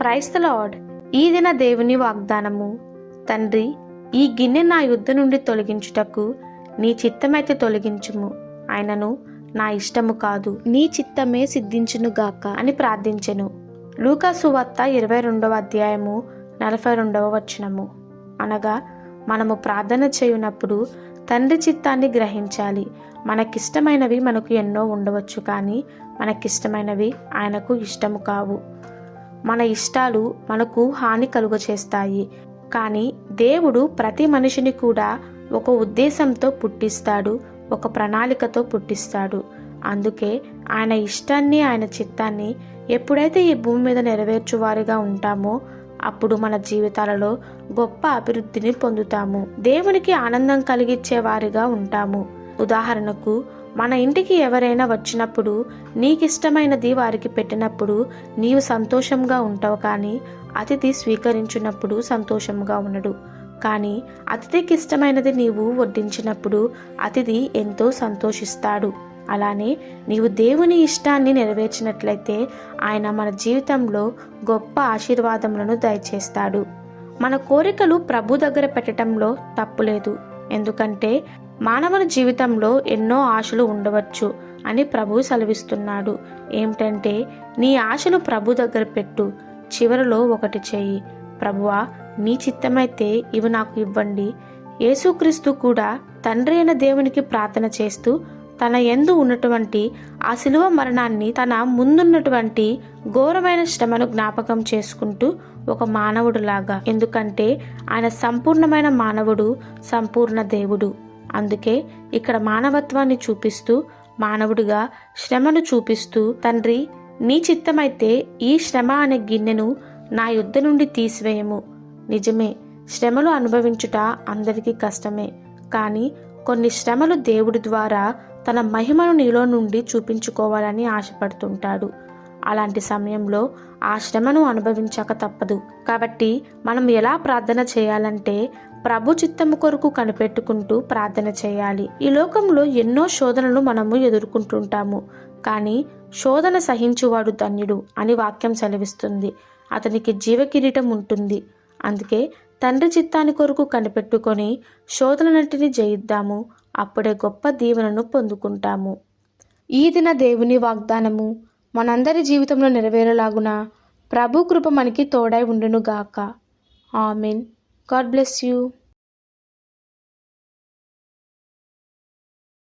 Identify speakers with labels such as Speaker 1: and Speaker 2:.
Speaker 1: Price lord. ఈ దిన దేవుని వాగ్దానము. తండ్రి ఈ గిన్నె నా యుద్ధ నుండి తొలగించుటకు నీ చిత్తమైతే తొలగించుము. ఆయనను నా ఇష్టము కాదు నీ చిత్తమే సిద్ధించునుగాక అని ప్రార్థించెను. లూకా సువార్త ఇరవై రెండవ అధ్యాయము నలభై రెండవ వచనము. అనగా మనము ప్రార్థన చేయునప్పుడు తండ్రి చిత్తాన్ని గ్రహించాలి. మనకిష్టమైనవి మనకు ఎన్నో ఉండవచ్చు కానీ మనకిష్టమైనవి ఆయనకు ఇష్టము కావు. మన ఇష్టాలు మనకు హాని కలుగ చేస్తాయి కానీ దేవుడు ప్రతి మనిషిని కూడా ఒక ఉద్దేశంతో పుట్టిస్తాడు ఒక ప్రణాళికతో పుట్టిస్తాడు. అందుకే ఆయన ఇష్టాన్ని ఆయన చిత్తాన్ని ఎప్పుడైతే ఈ భూమి మీద నెరవేర్చువారిగా ఉంటామో అప్పుడు మన జీవితాలలో గొప్ప అభివృద్ధిని పొందుతాము. దేవునికి ఆనందం కలిగించే వారిగా ఉంటాము. ఉదాహరణకు మన ఇంటికి ఎవరైనా వచ్చినప్పుడు నీకిష్టమైనది వారికి పెట్టినప్పుడు నీవు సంతోషంగా ఉంటావు కానీ అతిథి స్వీకరించినప్పుడు సంతోషంగా ఉండడు. కానీ అతిథికి ఇష్టమైనది నీవు వడ్డించినప్పుడు అతిథి ఎంతో సంతోషిస్తాడు. అలానే నీవు దేవుని ఇష్టాన్ని నెరవేర్చినట్లయితే ఆయన మన జీవితంలో గొప్ప ఆశీర్వాదములను దయచేస్తాడు. మన కోరికలు ప్రభు దగ్గర పెట్టడంలో తప్పులేదు ఎందుకంటే మానవుని జీవితంలో ఎన్నో ఆశలు ఉండవచ్చు అని ప్రభు సెలవిస్తున్నాడు. ఏమిటంటే నీ ఆశలు ప్రభు దగ్గర పెట్టు చివరిలో ఒకటి చెయ్యి. ప్రభువా నీ చిత్తమైతే ఇవి నాకు ఇవ్వండి. యేసుక్రీస్తు కూడా తండ్రి అయిన దేవునికి ప్రార్థన చేస్తూ తన ఎందు ఉన్నటువంటి ఆ శిలువ మరణాన్ని తన ముందున్నటువంటి ఘోరమైన శ్రమను జ్ఞాపకం చేసుకుంటూ ఒక మానవుడులాగా. ఎందుకంటే ఆయన సంపూర్ణమైన మానవుడు సంపూర్ణ దేవుడు. అందుకే ఇక్కడ మానవత్వాన్ని చూపిస్తూ మానవుడిగా శ్రమను చూపిస్తూ తండ్రి నీ చిత్తమైతే ఈ శ్రమ అనే గిన్నెను నా యుద్ధ నుండి తీసివేయము. నిజమే శ్రమలు అనుభవించుట అందరికీ కష్టమే. కానీ కొన్ని శ్రమలు దేవుడి ద్వారా తన మహిమను నీలో నుండి చూపించుకోవాలని ఆశపడుతుంటాడు. అలాంటి సమయంలో ఆ శ్రమను అనుభవించక తప్పదు. కాబట్టి మనం ఎలా ప్రార్థన చేయాలంటే ప్రభు చిత్తము కొరకు కనిపెట్టుకుంటూ ప్రార్థన చేయాలి. ఈ లోకంలో ఎన్నో శోధనలు మనము ఎదుర్కొంటుంటాము. కానీ శోధన సహించువాడు ధన్యుడు అని వాక్యం సెలవిస్తుంది. అతనికి జీవకిరీటం ఉంటుంది. అందుకే తండ్రి చిత్తాన్ని కొరకు కనిపెట్టుకొని శోధనటిని జయిద్దాము. అప్పుడే గొప్ప దీవెనను పొందుకుంటాము. ఈ దిన దేవుని వాగ్దానము మనందరి జీవితంలో నెరవేరేలాగున ప్రభు కృప మనకి తోడై ఉండునుగాక. ఆమెన్. God bless you.